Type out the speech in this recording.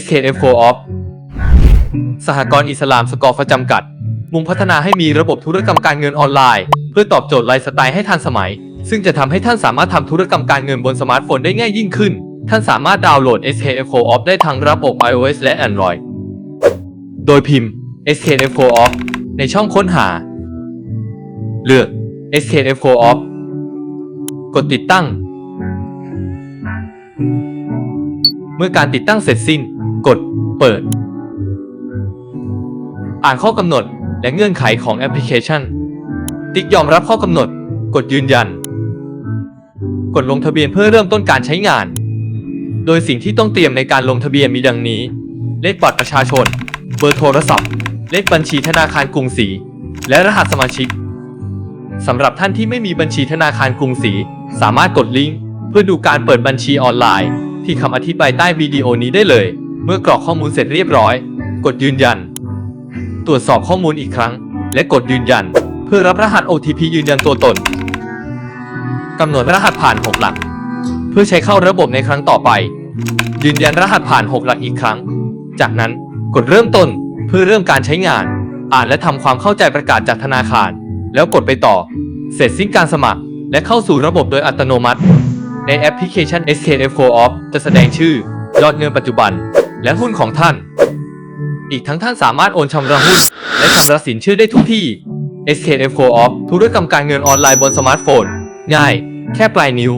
SKF4 Off สหกรณ์อิสลามสกอร์ฟจำกัด มุ่งพัฒนาให้มีระบบธุรกรรมการเงินออนไลน์ เพื่อตอบโจทย์ไลฟ์สไตล์ให้ทันสมัย ซึ่งจะทำให้ท่านสามารถทำธุรกรรมการเงินบนสมาร์ทโฟนได้ง่ายยิ่งขึ้น ท่านสามารถดาวน์โหลด SKF4 Off ได้ทั้งระบบ iOS และ Android โดยพิมพ์ SKF4 Off ในช่องค้นหา เลือก SKF4 Off กดติดตั้ง มื่อการติดตั้งเสร็จสิ้น กด เปิด อ่านข้อกำหนดและเงื่อนไขของแอปพลิเคชัน ติ๊กยอมรับข้อกำหนด กดยืนยัน กดลงทะเบียนเพื่อเริ่มต้นการใช้งาน โดยสิ่งที่ต้องเตรียมในการลงทะเบียนมีดังนี้ เลขบัตรประชาชน เบอร์โทรศัพท์ เลขบัญชีธนาคารกรุงศรี และรหัสสมาชิกสำหรับท่านที่ไม่มีบัญชีธนาคารกรุงศรี สามารถกดลิงก์เพื่อดูการเปิดบัญชีออนไลน์ ที่คำอธิบายใต้วิดีโอนี้ได้เลย เมื่อกรอกข้อมูลเสร็จเรียบร้อย กดยืนยัน ตรวจสอบข้อมูลอีกครั้ง และกดยืนยัน เพื่อรับรหัส OTP ยืนยันตัวตนกำหนดรหัสผ่าน 6 หลัก เพื่อใช้เข้าระบบในครั้งต่อไป ยืนยันรหัสผ่าน 6 หลักอีกครั้ง จากนั้นกดเริ่มต้นเพื่อเริ่มการใช้งาน อ่านและทำความเข้าใจประกาศจากธนาคาร แล้วกดไปต่อ เสร็จสิ้นการสมัคร และเข้าสู่ระบบโดยอัตโนมัติ ในแอปพลิเคชัน SKF4 Off จะแสดงชื่อยอดเงินปัจจุบัน และหุ้นของท่าน อีกทั้งท่านสามารถโอนชำระหุ้น และชำระสินเชื่อได้ทุกที่ SKF4 Off ธุรกรรมการเงินออนไลน์บนสมาร์ทโฟน ง่าย แค่ปลายนิ้ว